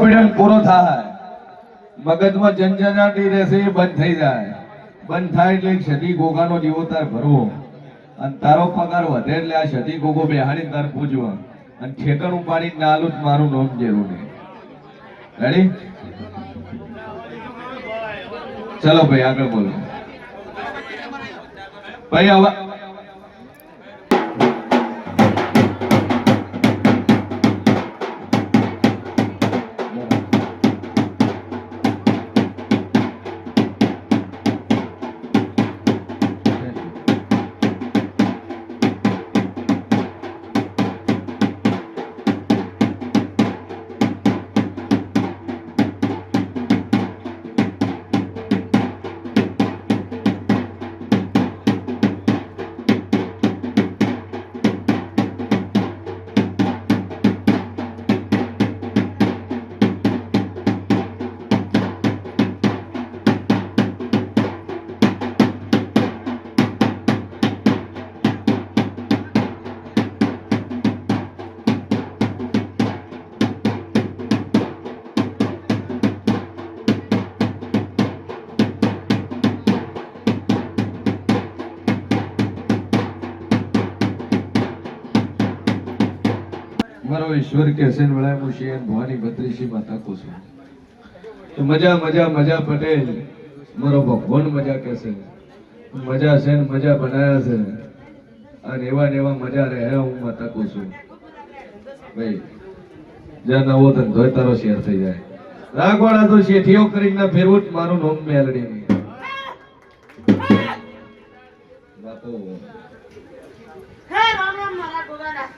પીડન પૂરો થાય. મગજમાં જનજનાટી રહેશે, એ બંધ થઈ જાય. બંધ થાય એટલે સતી ગોગાનો જીવો તાર ભરવો. અને તારો પગાર વધે એટલે આ શતી ગોગો બેહાડી તાર પૂજવો. અને ખેતર ઉપાડી નાલું જ મારું નામ જેવું નહીં રેડી ચલો ભાઈ, આગળ બોલો. ભાઈ હવે મારો ઈશ્વર કે છે વળાય હું શિયન ભવાની તો મજા મજા મજા પટેલ મારો ભગવાન મજા કે છે. મજા છે ને મજા બનાયા છે. અને એવા ને એવા મજા રહે હું માતા કુસુમ ભાઈ જ્યાં નવો ધંધો તારો શેર થઈ જાય. રાખવાળા તો શેઠીઓ કરીને ફેરવું જ મારું નોમ મેલડી બાપુ હે રામ રામ મારા ગોગાડા.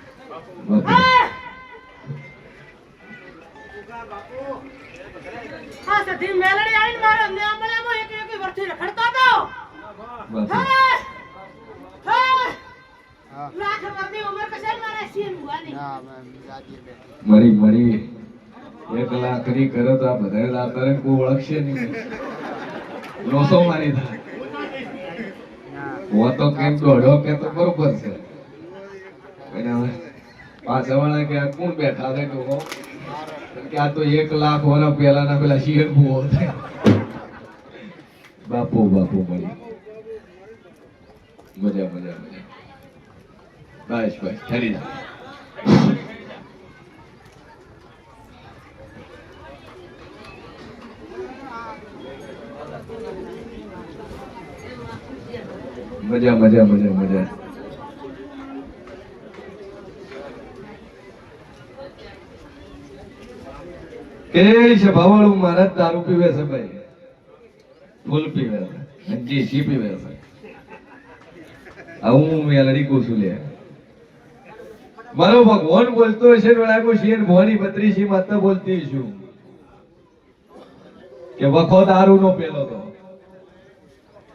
સધી મેલડી આવીને મારો ન્યામણામાં એક એક વર્ષથી રખડતો હતો. બાપુ હે હે. લાખ ઉંમર કશે મારે સીન એક કરે તો આ બધા લાતરે કોઈ ઓળખશે નહીં. લોસો મારી થાય હું તો કેમ દોડ્યો કે તો બરોબર છે. પાછા વાળા કે આ કોણ બેઠા છે કે હો? કે બાપુ બાપુ મળી. મજા મજા મજા. બસ બસ ઠરી મજા મજા મજા મજા. કે છે ભાવાળું મહારાજ દારૂ પીવે છે ભાઈ. ફૂલ પીવે છે. અને દેશી પીવે છે? આવું મેલડી છું લે. મારો ભગવાન બોલતો હશે ને શિયર ભવાની બત્રીસી માતા બોલતી છું. કે વખો દારૂ નો પેલો તો.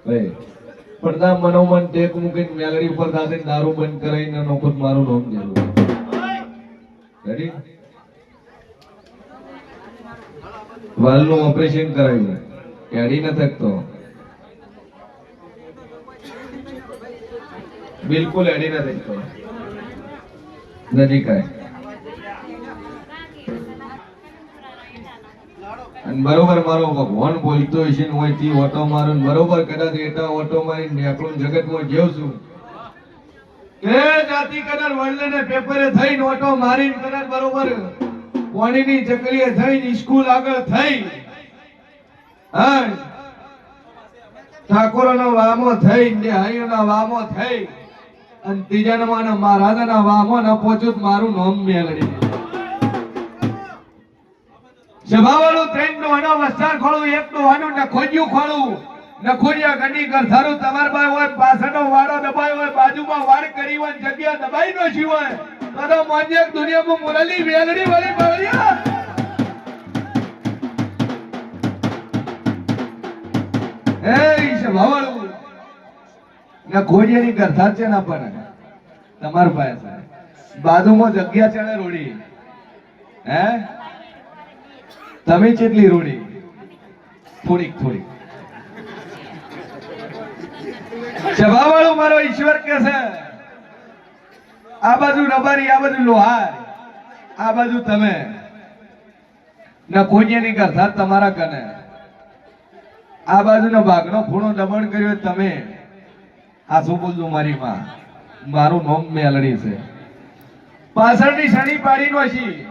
ભાઈ, પડદા મનોમન ટેક મૂકીને મેલડી ઉપર દાદે દારૂ બંધ કરાવીને નોખો મારું નામ દેલું રેડી વાલનું ઓપરેશન કરાવ્યું. કેડી ન થકતો. બિલકુલ એડી ન થકતો. નજીક બરોબર મારો ભગવાન બોલતો હશે ને હોયથી ઓટો મારું બરોબર કદાચ એટા ઓટો મારી નેકળું જગતમાં જેવ છું. એ જાતિ કદાચ વર્લ્ડ ને પેપરે થઈને ઓટો મારીને કદાચ બરોબર પાણીની ચકલીએ થઈને સ્કૂલ આગળ થઈ. ઠાકોરનો વામો થઈ ને હૈયોના વામો થઈ. અને ત્રીજા નંબરના મહારાજાના વામો ન પહોંચ્યું મારું નામ મેલડી સભાવાળું ત્રણનું હણો વસ્તાર ખોળું એક નું આનું ને ખોજ્યું ખોળું નખોડિયા ગડી કર તમાર પાસે હોય, પાછળનો વાડો દબાયો હોય, બાજુમાં વાડ કરી હોય, જગ્યા દબાઈ નો હોય. બાજુમાં જગ્યા છે ને રોડી. હે? તમે કેટલી રોડી? થોડીક થોડીક. સભાવાળો મારો ઈશ્વર કે છે આ બાજુ રબારી, આ બાજુ લોહાર. આ બાજુ તમે. ના કોઈની કરતા, તમારા કને. આ બાજુનો ભાગનો ખૂણો દમણ કર્યો તમે. આ શું બોલજો મારી માં? મારું નોમ મેલડી છે. પાછળની શણી પાડી નો છી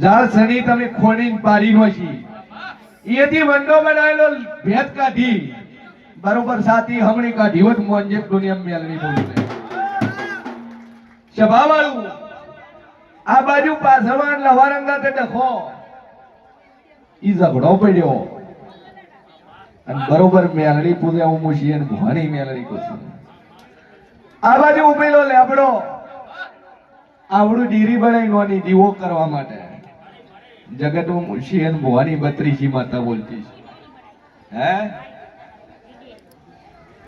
જાળ શણી તમે ખોડી પાડી નો છી એથી વંડો બનાવેલો ભેદ કાઢી. બરોબર સાથી હમણી કાઢી હોત, મોંજે દુનિયા મેલડી બોલું સભાવાળું આ બાજુ પાછળવાન લવારંગા તે ડખો ઈ ઝઘડો પડ્યો. અને બરોબર મેલડી પૂરે હું મુશી અને ભવાની મેલડી કુછી. આ બાજુ ઉભેલો લેબડો. આવડું ડીરી બનાવી નોની દીવો કરવા માટે. જગત હું મુશી અને ભવાની બત્રીસી માતા બોલતી છે. હે?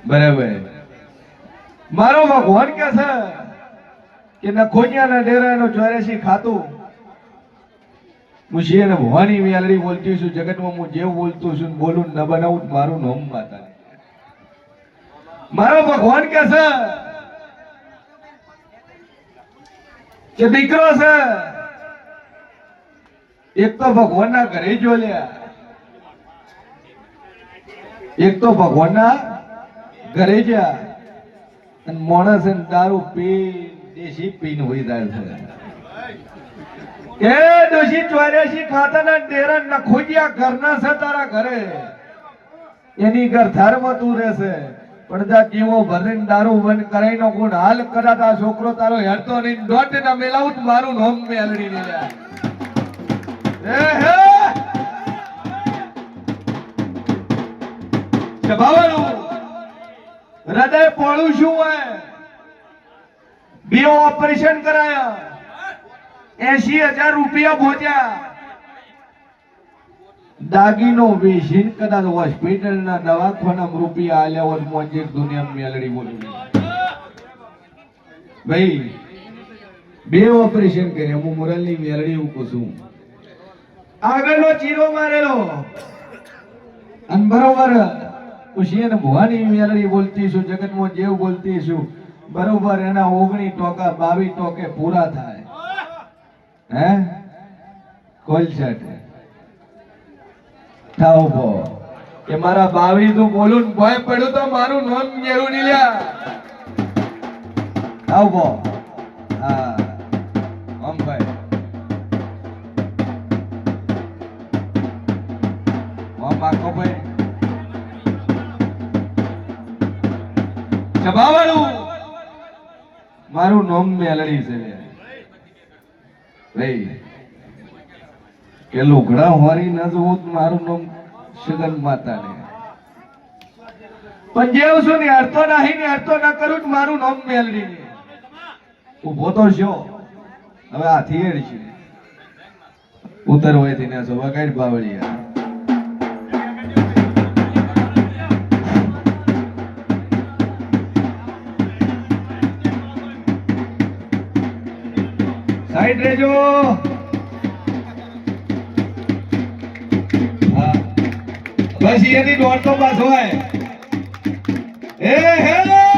બરાબર. મારો ભગવાન કે છે? કે નખોનિયાના ડેરાનો ચોર્યાસી ખાતું. હું અને ભવાની મેલડી બોલતી છું, જગતમાં હું જેવું બોલતું છું બોલું ન બનાવું મારું નામ માતા મારો ભગવાન કે છે કે દીકરો છે, એક તો ભગવાનના ઘરે જોલ્યા એક તો ભગવાનના ઘરે જ્યાં અને માણસ દારૂ પી દેશી પીને હોય છે એ દોશી ચોર્યાસી ખાતાના ડેરા નખોજિયા ઘરના છે તારા ઘરે. એની ઘર ધર્મ તું રહેશે. જા જીવો ભરીને દારૂ બંધ કરાઈ નો ગુણ હાલ આ છોકરો તારો હેરતો નહીં. દોઢ ના મેલાવું મારું નોમ મેલડી. એ હે! જબાવાનું હૃદય પોળું શું હોય? બે ઓપરેશન કરાયા. એસી હજાર રૂપિયા ભોજ્યા. દાગીનો વેચીન કદાચ હોસ્પિટલના દવાખાના રૂપિયા આલ્યા હોય મોજે દુનિયા મેલડી બોલી ભાઈ, બે ઓપરેશન કર્યા, હું મુરલની મેલડી કહું છું. આગળનો ચીરો મારેલો. અને બરોબર ખુશી અને ભવાની મેલડી બોલતી છું, જગતમાં જેવ બોલતી છું. બરોબર, એના ઓગણી ટોકા, બાવીસ ટોકે પૂરા થાય. હે? છે થાવ ભો. કે મારા બાવી તું બોલું ને ભય પડ્યું તો મારું નોન જેવું નહીં લ્યા થાવ ભો. હા. ઓમ ભાઈ. મારું નોમ મેલડી છે. ભાઈ, કે લુગડા હોરી ન જોવું મારું નામ સુગન માતા ને પણ જેવું છું ને અર્થો નહીં ને અર્થો ન કરું મારું નામ મેલડી ને ઊભો તો છો હવે હાથી એડ છે. ઉતર હોય ને સવા કાઈ બાવળિયા. સાઈડ હા. બસ એની દોડ તો બસ હોય હે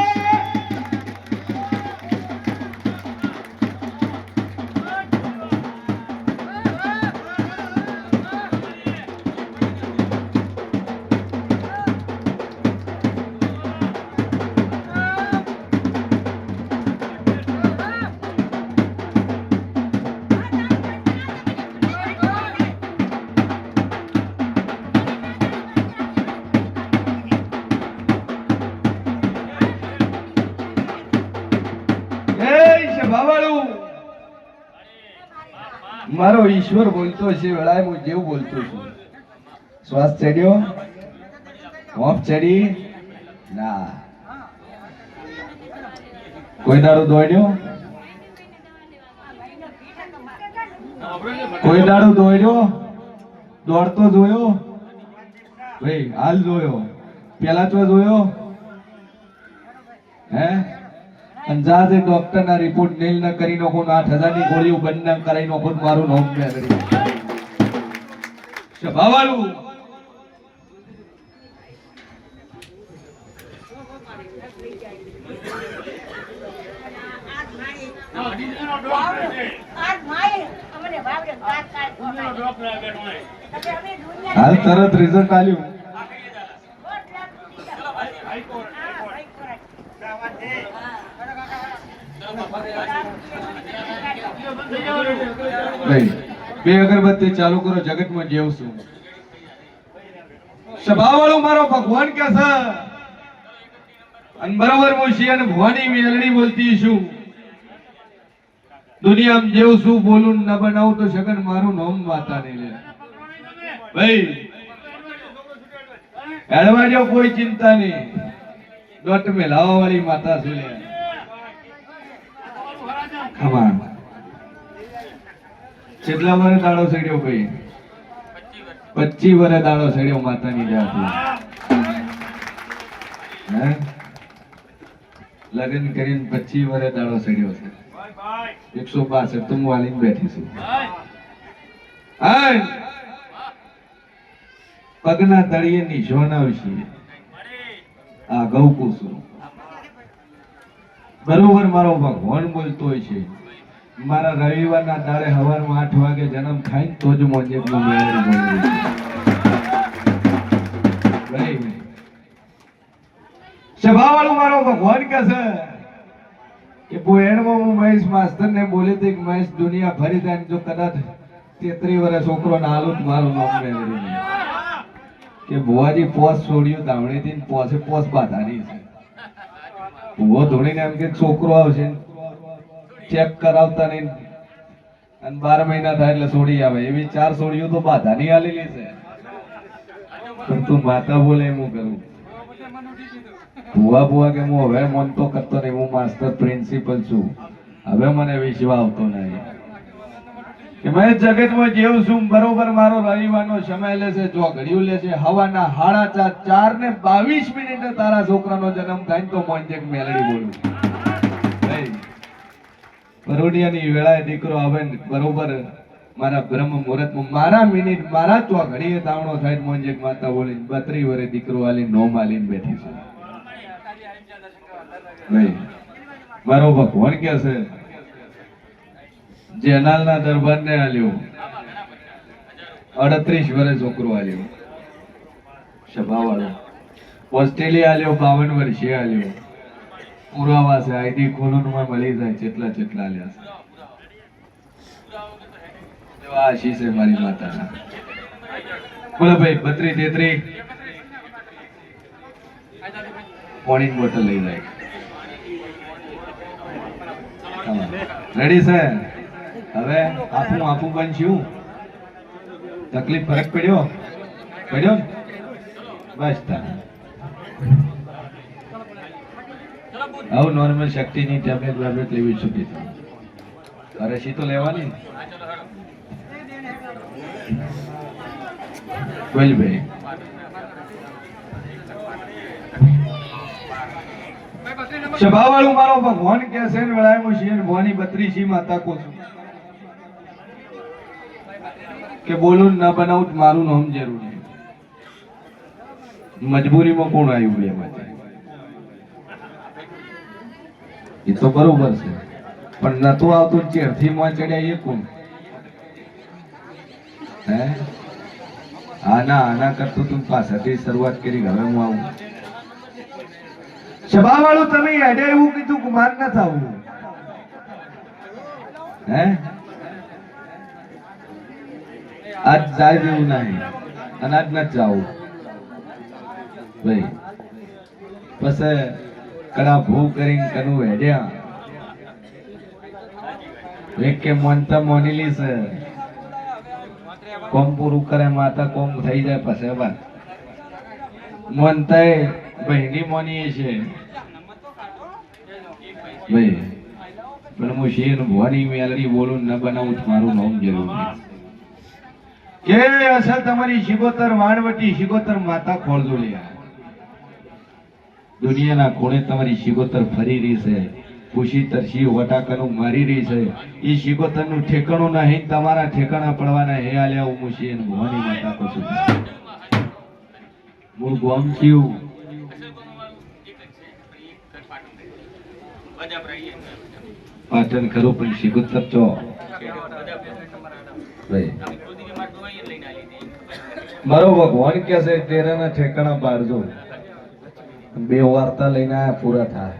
સભાવાળું મારો ઈશ્વર બોલતો છે, વેળાએ હું જેવું બોલતો છું. શ્વાસ ચડ્યો? હોંફ ચડી? ના. કોઈ દાડો દોડ્યો? કોઈ દાડો દોડ્યો? દોડતો જોયો? ભાઈ, હાલ જોયો. પેલા તો જોયો? હે? અંજાજે ડોક્ટર ના રિપોર્ટ નેલ ન કરી નાખો ને આઠ હજારની ગોળીઓ બંધ ન કરાઈ નાખો ને મારું નામ દુનિયા હાલ તરત રિઝલ્ટ આલ્યું દોઢ લાખ રૂપિયા. હા, ભાઈ ખોરાક. ભાઈ બે અગરબત્તી ચાલુ કરો, જગતમાં જેવ છું સભાવાળું મારો ભગવાન કે છે. અને શિયાન ભવાની મેલડી બોલતી છું. દુનિયામાં જેવું શું બોલું ન બનાવું તો સગન મારું નામ વાતા નહીં લે. ભાઈ હેડવા જો કોઈ ચિંતા નહીં. દોટ મેલાવા વાળી માતા સુલે. લે કેટલા વરે દાડો સડ્યો ભાઈ? પચી વરે દાડો સડ્યો માતાની જાતી હે? લગ્ન કરીને પચી વરે દાડો સડ્યો છે. એકસો બાસઠ, તું વાલીને બેઠી છું. પગના તળિયે નિશોન આવશે આ ગૌકુસુમ બરોબર મારો ભગવાન બોલતો હોય છે. મારા રવિવારના દાડે સવારમાં આઠ વાગે જન્મ થાય તો જ મહેશ બોલી હતી કે દુનિયા ફરી જાય જો કદાચ તેત્રી વર્ષ છોકરો ના હાલું મારું નામ મેળવી કે બુવાજી પોસ છોડ્યું, દાવણીથી પોસે પોસ બાંધાની છે. ભૂવો ધોણીને એમ કે છોકરો આવશે. ચેક કરાવતા નહીં. અને બાર મહિના થાય એટલે છોડી આવે. એવી ચાર છોડીઓ તો બાધાની આલેલી છે. પણ તું માતા બોલે એમ હું કરું. ભુવા ભુવા કે હું હવે મન તો કરતો નહીં. હું માસ્ટર પ્રિન્સિપલ છું. હવે મને વિશ્વા આવતો નહીં. કે મેં જગતમાં જેવું છું બરોબર મારો રવિવારનો સમય લેશે જો ઘડિયું લેશે હવાના હાડા ચાર ચાર ને બાવીસ મિનિટે તારા છોકરાનો જન્મ થાય ને તો મોંજે મેલડી બોલું. બરોડિયાની વેળાએ દીકરો આવે ને બરોબર મારા બ્રહ્મ મુહૂર્તમાં મારા મિનિટ, મારા ચો ઘડીએ દાવણો થાય મોંજે માતા બોલી બત્રી વરે દીકરો આલી નોમ આલીને બેઠી છે. મારો ભગવાન કે છે જેનાલના દરબારને હાલ્યો અડત્રીસ વર્ષ છોકરો આલ્યો. સભાવાળો. ઓસ્ટ્રેલિયા હાલ્યો બાવન વર્ષે હાલ્યો પુરાવા છે આઈડી ખોલનમાં મળી જાય જેટલા જેટલા હાલ્યા છે. એવા છે મારી માતાના. બોલો ભાઈ બત્રી તેત્રી પાણીની બોટલ લઈ જાય. રેડી છે હવે આપું આપું બનશું તકલીફ ફરક પડ્યો? પડ્યો બસ આવું નોર્મલ શક્તિની ટેબ્લેટ વેબ્લેટ લેવી છૂટી અરે શી તો લેવાની કોઈલભાઈ સભાવાળું મારો ભગવાન કે છે ને, વેળાએ હું બત્રીસી માતા કો છું કે બોલું ન બનાવું મારું નામ જરૂરી મજબૂરીમાં કોણ આવ્યું એ તો બરોબર છે. પણ નતું આવતું ચેરથી માં ચડ્યા એ કોણ? હે? આના આના કરતું તું પાછળથી શરૂઆત કરી, હવે હું આવું. સભાવાળું તમે એડે એવું કીધું માર ન થવું. હે? આજ જાય જેવું નહીં. અને આજ ના જાવું ભાઈ, પછી કડા ભૂ કરીને કનું હેડ્યા એક કે મોનતા મોનીલી છે. કોમ પૂરું કરે માતા કોમ થઈ જાય પછી વાત મોનતાએ બહેની મોની છે. ભાઈ, પણ હું શેર ભવાની મેલડી બોલું ન બનાવું મારું નામ જરૂરી કે અસલ તમારી શિગોતર વાણવટી શિગોતર માતા ખોળજો લ્યા. દુનિયાના કોણે તમારી શિગોતર ફરી રહી છે. ખુશી તરશી વટાકાનું મારી રહી છે. એ શિગોતરનું ઠેકાણું નહીં તમારા ઠેકાણા પડવાના હે આલ્યા હું મુશી અને ભવાની માતા કહું છું. મૂળ ગોમ થયું. પાટણ ખરું પણ શિગોતર ચો? ભાઈ. મારો ભગવાન કે છે, તેરાના ઠેકાણા પાડજો બે વાર્તા લઈને આયા, પૂરા થાય.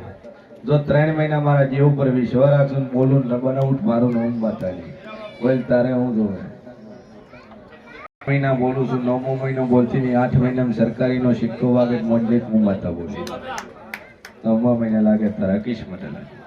જો ત્રણ મહિના મારા જીવ ઉપર વિશ્વાસ રાખશો ને બોલું ન બનાવું મારું નામ બતાવી. બોલ, તારે હું જોવે? મહિના બોલું છું, નવમો મહિનો બોલતી નહીં, આઠ મહિનામાં સરકારીનો સિક્કો વાગે મંડલિત હું માતા બોલું. નવમા મહિના લાગે તારા કિસ્મત લાગે.